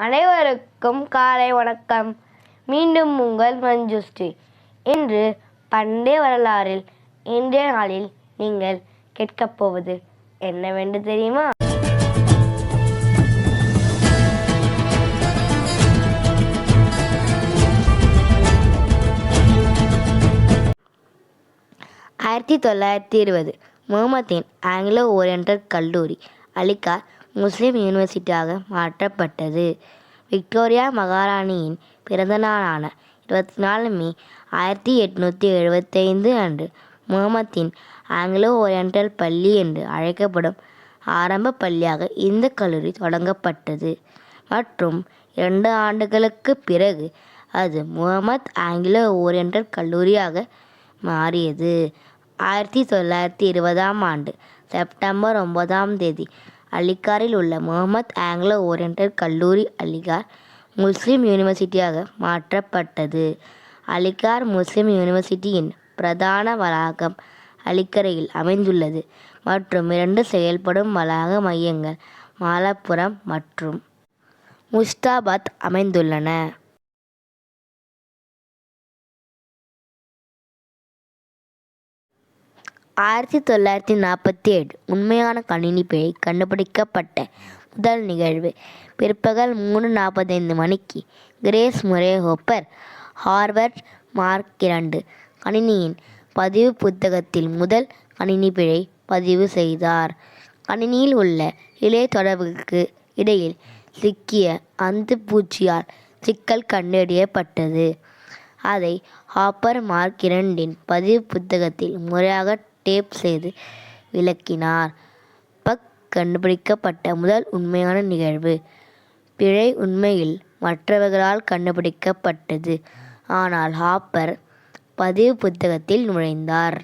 அனைவருக்கும் காலை வணக்கம். மீண்டும் உங்கள் மஞ்சுஸ்ரீ. இன்று பண்டைய வரலாறில் இன்றைய நாளில் நீங்கள் கேட்கப் போவது என்னவென்று தெரியுமா? ஆயிரத்தி தொள்ளாயிரத்தி இருபது முகமதின் ஆங்கிலோ ஓரியன்டல் கல்லூரி அலிகார் முஸ்லிம் யூனிவர்சிட்டியாக மாற்றப்பட்டது. விக்டோரியா மகாராணியின் பிறந்த நாளான இருபத்தி நாலு மே ஆயிரத்தி எட்நூற்றி எழுபத்தைந்து அன்று முகமத்தின் ஆங்கிலோ ஓரியண்டல் பள்ளி என்று அழைக்கப்படும் ஆரம்ப பள்ளியாக இந்த கல்லூரி தொடங்கப்பட்டது. மற்றும் இரண்டு ஆண்டுகளுக்கு பிறகு அது முகமத் ஆங்கிலோ ஓரியண்டல் கல்லூரியாக மாறியது. ஆயிரத்தி தொள்ளாயிரத்தி இருபதாம் ஆண்டு செப்டம்பர் ஒன்பதாம் தேதி அலிகாரில் உள்ள முகமது ஆங்கிலோ ஓரியண்டல் கல்லூரி அலிகார் முஸ்லீம் யூனிவர்சிட்டியாக மாற்றப்பட்டது. அலிகார் முஸ்லிம் யூனிவர்சிட்டியின் பிரதான வளாகம் அலிக்கரையில் அமைந்துள்ளது. மற்றும் இரண்டு செயல்படும் வளாக மையங்கள் மாலப்புரம் மற்றும் முஸ்தாபாத் அமைந்துள்ளன. ஆயிரத்தி தொள்ளாயிரத்தி நாற்பத்தி ஏழு உண்மையான கணினி பிழை கண்டுபிடிக்கப்பட்ட முதல் நிகழ்வு. பிற்பகல் மூணு நாற்பத்தைந்து மணிக்கு Grace Murray Hopper Harvard Mark இரண்டு கணினியின் பதிவு புத்தகத்தில் முதல் கணினி பிழை பதிவு செய்தார். கணினியில் உள்ள இளைய தொடர்புக்கு இடையில் சிக்கிய அந்துப்பூச்சியால் சிக்கல் கண்டறியப்பட்டது. அதை ஹாப்பர் மார்க் இரண்டின் பதிவு புத்தகத்தில் முறையாக டேப் செய்து விளக்கினார். பக் கண்டுபிடிக்கப்பட்ட முதல் உண்மையான நிகழ்வு. பிழை உண்மையில் மற்றவர்களால் கண்டுபிடிக்கப்பட்டது. ஆனால் ஹாப்பர் பதிவு புத்தகத்தில் நுழைந்தார்.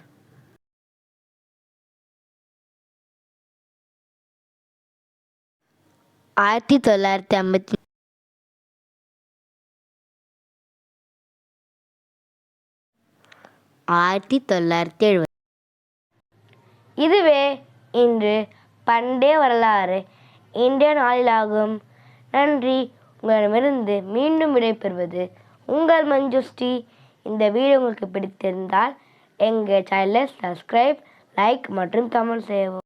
ஆயிரத்தி தொள்ளாயிரத்தி ஐம்பத்தி ஆயிரத்தி தொள்ளாயிரத்தி எழுபது இதுவே இன்று பண்டே வரலாறு. இன்றைய நாளிலாகும். நன்றி. உங்களிடமிருந்து மீண்டும் விடைபெறுவது உங்கள் மஞ்சுஸ்ரீ. இந்த வீடியோ உங்களுக்கு பிடித்திருந்தால் எங்கள் சேனலை சப்ஸ்கிரைப் லைக் மற்றும் கமெண்ட் செய்யவும்.